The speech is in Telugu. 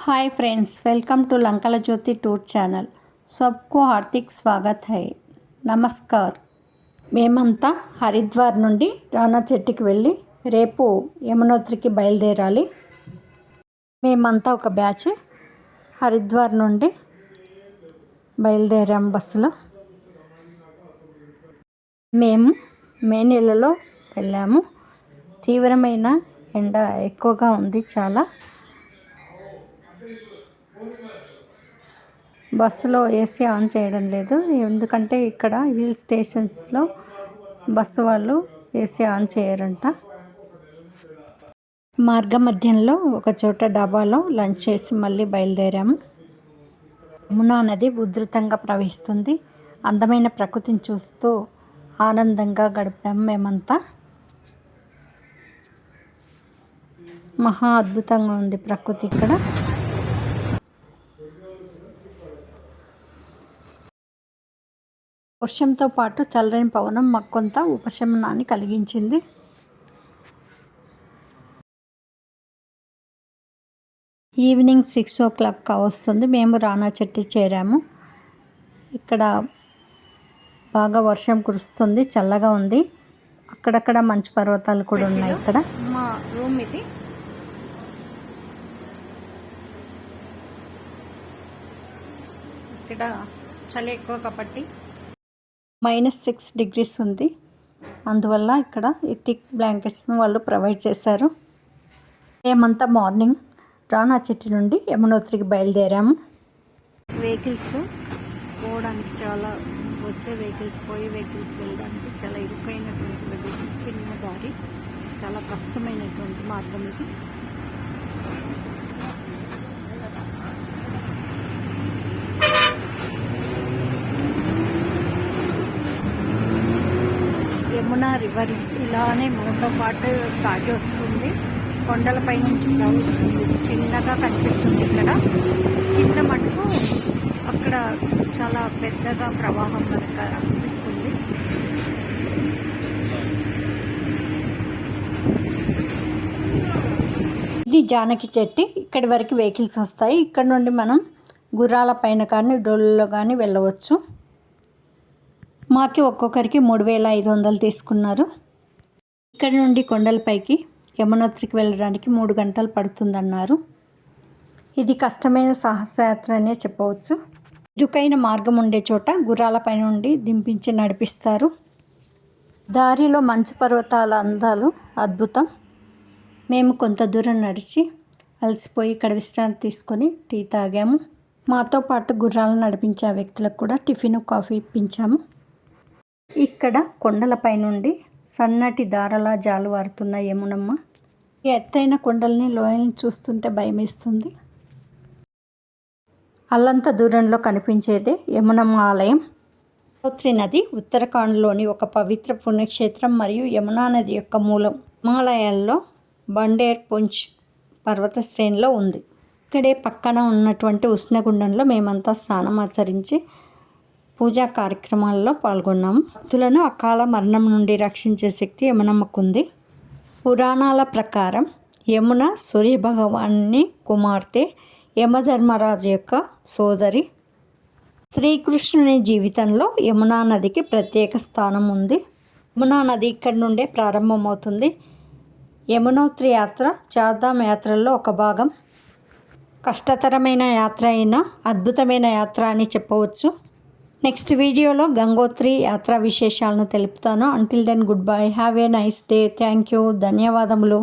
hi friends welcome to Lankala Jyothi tour channel సబ్కు Hardik Swagat high namaskar మేమంతా హరిద్వార్ నుండి రానా చెట్టుకి వెళ్ళి రేపు యమునోత్రికి బయలుదేరాలి మేమంతా ఒక బ్యాచ్ హరిద్వార్ నుండి బయలుదేరాం బస్సులో మేము మే నెలలో వెళ్ళాము తీవ్రమైన ఎండ ఎక్కువగా ఉంది చాలా బస్సులో ఏసీ ఆన్ చేయడం లేదు. ఎందుకంటే ఇక్కడ హిల్ స్టేషన్స్లో బస్సు వాళ్ళు ఏసీ ఆన్ చేయరంట. మార్గ మధ్యంలో ఒక చోట డాబాలో లంచ్ చేసి మళ్ళీ బయలుదేరాము. మునా నది ఉధృతంగా ప్రవహిస్తుంది. అందమైన ప్రకృతిని చూస్తూ ఆనందంగా గడిపాము మేమంతా. మహా అద్భుతంగా ఉంది ప్రకృతి ఇక్కడ. వర్షంతో పాటు చల్లని పవనం మాకు కొంత ఉపశమనాన్ని కలిగించింది. ఈవినింగ్ సిక్స్ ఓ క్లాక్ వస్తుంది. మేము రానా చెట్టు చేరాము. ఇక్కడ బాగా వర్షం కురుస్తుంది. చల్లగా ఉంది. అక్కడక్కడ మంచు పర్వతాలు కూడా ఉన్నాయి ఇక్కడ. మా రూమ్ ఇది. ఇక్కడ చలి ఎక్కువ కాబట్టి మైనస్ సిక్స్ డిగ్రీస్ ఉంది. అందువల్ల ఇక్కడ ఈ థిక్ బ్లాంకెట్స్ను వాళ్ళు ప్రొవైడ్ చేశారు. మేమంతా మార్నింగ్ రానా చెట్టు నుండి యమునోత్రికి బయలుదేరాము. వెహికల్స్ పోవడానికి చాలా వచ్చే వెహికల్స్ పోయే వెహికల్స్ వెళ్ళడానికి చాలా ఇరుకైనటువంటి ప్రదేశం చిన్న దారి చాలా కష్టమైనటువంటి మార్గం ఇది. యమునా రివర్ ఇలానే మనతో పాటు సాగి వస్తుంది. కొండలపై నుంచి ప్రవహిస్తుంది. చిన్నగా కనిపిస్తుంది ఇక్కడ. కింద మటుకు అక్కడ చాలా పెద్దగా ప్రవాహం మనకు అనిపిస్తుంది ఇది జానకి చెట్టు. ఇక్కడి వరకు వెహికల్స్ వస్తాయి. ఇక్కడ నుండి మనం గుర్రాల పైన కానీ డోళ్ళలో కానీ వెళ్ళవచ్చు. మాకి ఒక్కొక్కరికి మూడు వేల ఐదు వందలు తీసుకున్నారు. ఇక్కడ నుండి కొండలపైకి యమునోత్రికి వెళ్ళడానికి మూడు గంటలు పడుతుందన్నారు. ఇది కష్టమైన సాహసయాత్ర అనే చెప్పవచ్చు. ఇరుకైన మార్గం ఉండే చోట గుర్రాలపై నుండి దింపించి నడిపిస్తారు. దారిలో మంచు పర్వతాల అందాలు అద్భుతం. మేము కొంత దూరం నడిచి అలసిపోయి ఇక్కడ విశ్రాంతి తీసుకొని టీ తాగాము. మాతో పాటు గుర్రాలను నడిపించే వ్యక్తులకు కూడా టిఫిన్ కాఫీ ఇప్పించాము. ఇక్కడ కొండలపై నుండి సన్నటి దారలా జాలువారుతున్న యమునమ్మ. ఎత్తైన కొండల్ని లోయల్ని చూస్తుంటే భయమేస్తుంది. అల్లంత దూరంలో కనిపించేదే యమునమ్మ ఆలయం. గోత్రి నది ఉత్తరాఖండ్లోని ఒక పవిత్ర పుణ్యక్షేత్రం మరియు యమునా నది యొక్క మూలం. హిమాలయాల్లో బండేర్ పుంచ్ పర్వత శ్రేణిలో ఉంది. ఇక్కడే పక్కన ఉన్నటువంటి ఉష్ణగుండంలో మేమంతా స్నానం ఆచరించి పూజా కార్యక్రమాల్లో పాల్గొన్నాము భక్తులను అకాల మరణం నుండి రక్షించే శక్తి యమునమ్మకుంది. పురాణాల ప్రకారం యమున సూర్యభగవాన్ని కుమార్తె యమధర్మరాజు యొక్క సోదరి. శ్రీకృష్ణుని జీవితంలో యమునా నదికి ప్రత్యేక స్థానం ఉంది. యమునా నది ఇక్కడి నుండే ప్రారంభమవుతుంది. యమునోత్రి యాత్ర చార్ధామ్ యాత్రల్లో ఒక భాగం. కష్టతరమైన యాత్ర అయినా అద్భుతమైన యాత్ర అని చెప్పవచ్చు. నెక్స్ట్ వీడియోలో గంగోత్రి యాత్రా విశేషాలను తెలుపుతాను. Until then good bye have a nice day thank you ధన్యవాదములు.